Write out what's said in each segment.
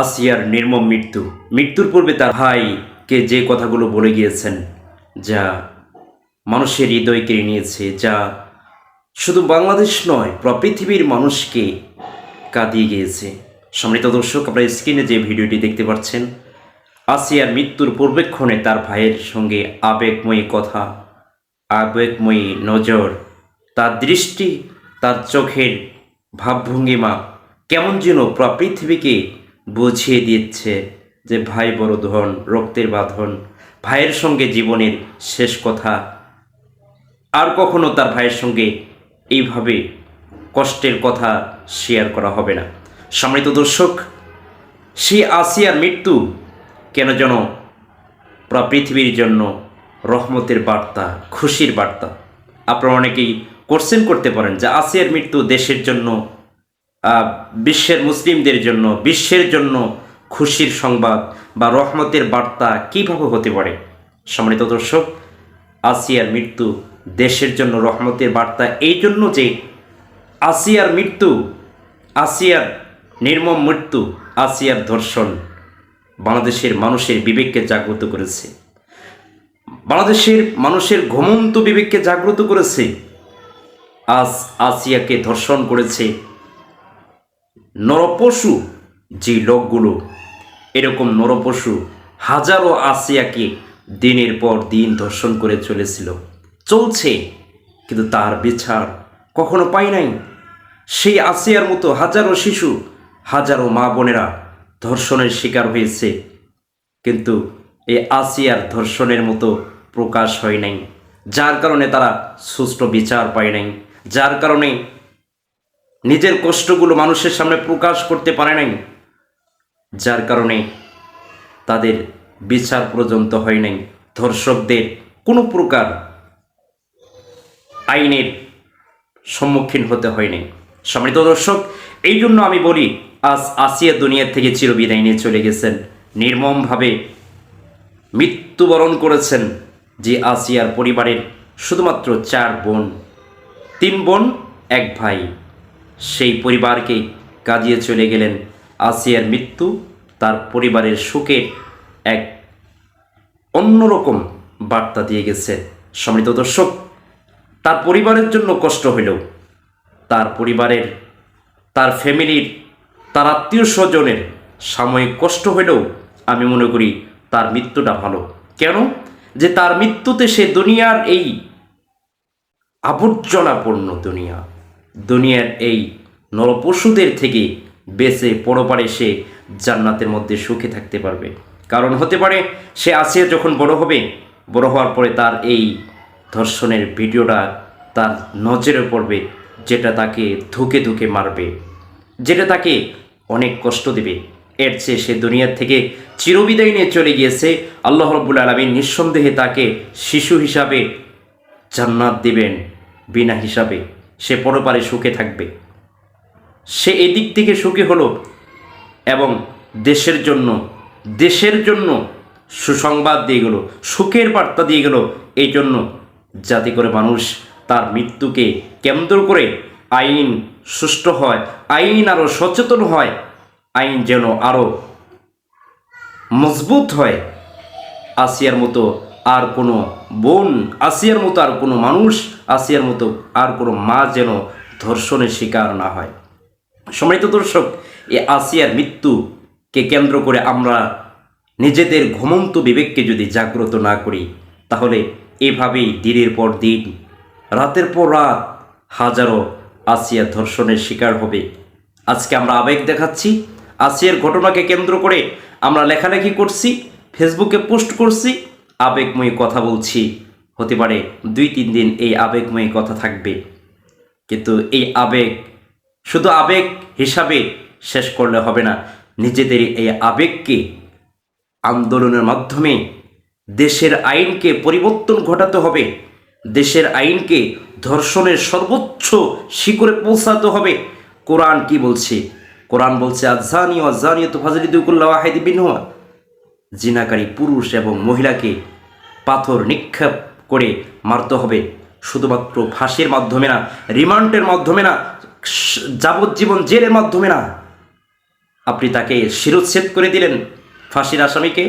আসিয়ার নির্মম মৃত্যু। মৃত্যুর পূর্বে তার ভাইকে যে কথাগুলো বলে গিয়েছেন, যা মানুষের হৃদয় কেড়ে নিয়েছে, যা শুধু বাংলাদেশ নয়, পুরো পৃথিবীর মানুষকে কাঁদিয়ে গিয়েছে। সম্মানিত দর্শক, আপনারা স্ক্রিনে যে ভিডিওটি দেখতে পাচ্ছেন, আসিয়ার মৃত্যুর পূর্বেক্ষণে তার ভাইয়ের সঙ্গে আবেগময়ী কথা, আবেগময়ী নজর, তার দৃষ্টি, তার চোখের ভাবভঙ্গিমা কেমন যেন পৃথিবীকে বুঝিয়ে দিচ্ছে যে ভাই বড় ধন, রক্তের বাঁধন, ভাইয়ের সঙ্গে জীবনের শেষ কথা। আর কখনো তার ভাইয়ের সঙ্গে এইভাবে কষ্টের কথা শেয়ার করা হবে না। সম্মানিত দর্শক সে আসিয়ার মৃত্যু কেন যেন পৃথিবীর জন্য রহমতের বার্তা, খুশির বার্তা। আপনারা অনেকেই কোশ্চেন করতে পারেন যে আসিয়ার মৃত্যু দেশের জন্য বিশ্বের মুসলিমদের জন্য, বিশ্বের জন্য খুশির সংবাদ বা রহমতের বার্তা কীভাবে হতে পারে? সম্মানিত দর্শক, আসিয়ার মৃত্যু দেশের জন্য রহমতের বার্তা, এই জন্য যে আসিয়ার মৃত্যু, আসিয়ার নির্মম মৃত্যু, আসিয়ার ধর্ষণ বাংলাদেশের মানুষের বিবেককে জাগ্রত করেছে। বাংলাদেশের মানুষের ঘুমন্ত বিবেককে জাগ্রত করেছে। আজ আসিয়াকে ধর্ষণ করেছে নরপশু যে লোকগুলো, এরকম নরপশু হাজারো আসিয়াকে দিনের পর দিন ধর্ষণ করে চলেছিল। চলছে, কিন্তু তার বিচার কখনো পাই নাই। সেই আসিয়ার মতো হাজারো শিশু, হাজারো মা বোনেরা ধর্ষণের শিকার হয়েছে। কিন্তু এই আসিয়ার ধর্ষণের মতো প্রকাশ হয় নাই। যার কারণে তারা সুষ্ঠু বিচার পায় নাই। যার কারণে নিজের কষ্টগুলো মানুষের সামনে প্রকাশ করতে পারে নাই, যার কারণে তাদের বিচার পর্যন্ত হয় নাই। ধর্ষকদের কোনো প্রকার আইনের সম্মুখীন হতে হয়নি সম্মানিত দর্শক, এই জন্য আমি বলি, আজ আসিয়া দুনিয়া থেকে চিরবিদায় নিয়ে চলে গেছেন। নির্মমভাবে মৃত্যুবরণ করেছেন যে আসিয়ার পরিবারের শুধুমাত্র চার বোন, তিন বোন, এক ভাই। সেই পরিবারকে কাঁদিয়ে চলে গেলেন। আসিয়ার মৃত্যু তার পরিবারের সুখে এক অন্যরকম বার্তা দিয়ে গেছে। সম্মানিত দর্শক, তার পরিবারের জন্য কষ্ট হইলেও তার পরিবারের, তার ফ্যামিলির, তার আত্মীয় স্বজনের সাময়িক কষ্ট হইলেও আমি মনে করি তার মৃত্যুটা ভালো। কেন? যে তার মৃত্যুতে সে দুনিয়ার এই আবর্জনাপূর্ণ দুনিয়া দুনিয়ার এই নরপশুদের থেকে বেঁচে পরপারে সে জান্নাতের মধ্যে সুখে থাকতে পারবে। কারণ হতে পারে সে আসিয়া যখন বড় হবে, বড় হওয়ার পরে তার এই ধর্ষণের ভিডিওটা তার নজরে পড়বে, যেটা তাকে ধুকে ধুকে মারবে, যেটা তাকে অনেক কষ্ট দেবে। এর চেয়ে সে দুনিয়ার থেকে চিরবিদায় নিয়ে চলে গিয়েছে। আল্লাহ রব্বুল আলমী নিঃসন্দেহে তাকে শিশু হিসাবে জান্নাত দিবেন, বিনা হিসাবে। সে পরপারে সুখে থাকবে। সে এদিক থেকে সুখী হলো এবং দেশের জন্য দেশের জন্য সুসংবাদ দিয়ে গেল, সুখের বার্তা দিয়ে গেল। এই জন্য যাতে করে মানুষ তার মৃত্যুকে কেন্দ্র করে আইন সুষ্ঠু হয়, আইন আরও সচেতন হয়, আইন যেন আরও মজবুত হয়। আসিয়ার মতো আর কোনো বোন, আসিয়ার মতো আর কোনো মানুষ, আসিয়ার মতো আর কোনো মা যেন ধর্ষণের শিকার না হয়। সম্মানিত দর্শক এ আসিয়ার মৃত্যুকে কেন্দ্র করে আমরা নিজেদের ঘুমন্ত বিবেককে যদি জাগ্রত না করি, তাহলে এভাবেই দিনের পর দিন, রাতের পর রাত হাজারো আসিয়া ধর্ষণের শিকার হবে। আজকে আমরা আবেগ দেখাচ্ছি, আসিয়ার ঘটনাকে কেন্দ্র করে আমরা লেখালেখি করছি, ফেসবুকে পোস্ট করছি আবেগময়ী কথা বলছি। হতে পারে দুই তিন দিন এই আবেগময়ী কথা থাকবে। কিন্তু এই আবেগ, শুধু আবেগ হিসাবে শেষ করলে হবে না, নিজেদের এই আবেগকে আন্দোলনের মাধ্যমে দেশের আইনকে পরিবর্তন ঘটাতে হবে। দেশের আইনকে ধর্ষণের সর্বোচ্চ শিখরে পৌঁছাতে হবে। কোরআন কি বলছে? কোরআন বলছে আজানি আজানি তো ফাজলিদুকুল্লাহ ওয়াহিদি বিনহুয়া জিনাকারী পুরুষ এবং মহিলাকে পাথর নিক্ষেপ করে মারতে হবে। শুধুমাত্র ফাঁসির মাধ্যমে না, রিমান্ডের মাধ্যমে না, যাবজ্জীবন জেলের মাধ্যমে না। আপনি তাকে শিরোচ্ছেদ করে দিলেন। ফাঁসির আসামিকে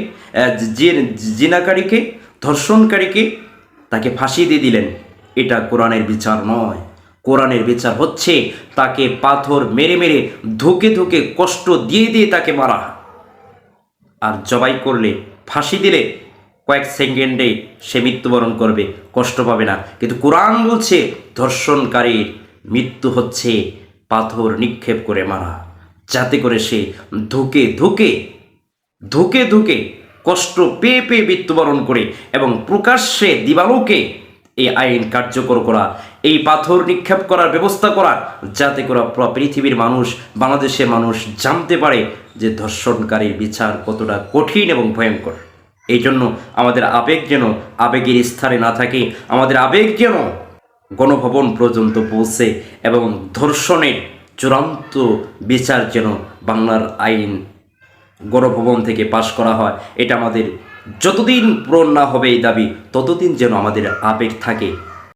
জিনাকারীকে, ধর্ষণকারীকে তাকে ফাঁসি দিয়ে দিলেন। এটা কোরআনের বিচার নয়। কোরআনের বিচার হচ্ছে তাকে পাথর মেরে মেরে ধুকে ধুকে কষ্ট দিয়ে দিয়ে তাকে মারা। আর জবাই করলে, ফাঁসি দিলে কয়েক সেকেন্ডে সে মৃত্যুবরণ করবে, কষ্ট পাবে না। কিন্তু কোরআন বলছে, ধর্ষণকারীর মৃত্যু হচ্ছে পাথর নিক্ষেপ করে মারা। যাতে করে সে ধুকে ধুকে ধুকে ধুকে কষ্ট পেয়ে পেয়ে মৃত্যুবরণ করে এবং প্রকাশ্যে দিবালোকে এই আইন কার্যকর করা, এই পাথর নিক্ষেপ করার ব্যবস্থা করা, যাতে করে পৃথিবীর মানুষ, বাংলাদেশের মানুষ জানতে পারে যে ধর্ষণকারীর বিচার কতটা কঠিন এবং ভয়ঙ্কর। এই জন্য আমাদের আবেগ যেন আবেগের স্থানে না থাকে, আমাদের আবেগ যেন গণভবন পর্যন্ত পৌঁছে এবং ধর্ষণের চূড়ান্ত বিচার যেন বাংলার আইন গণভবন থেকে পাশ করা হয়, এটা আমাদের যতদিন পূরণ না হবে এই দাবি, ততদিন যেন আমাদের আবেগ থাকে।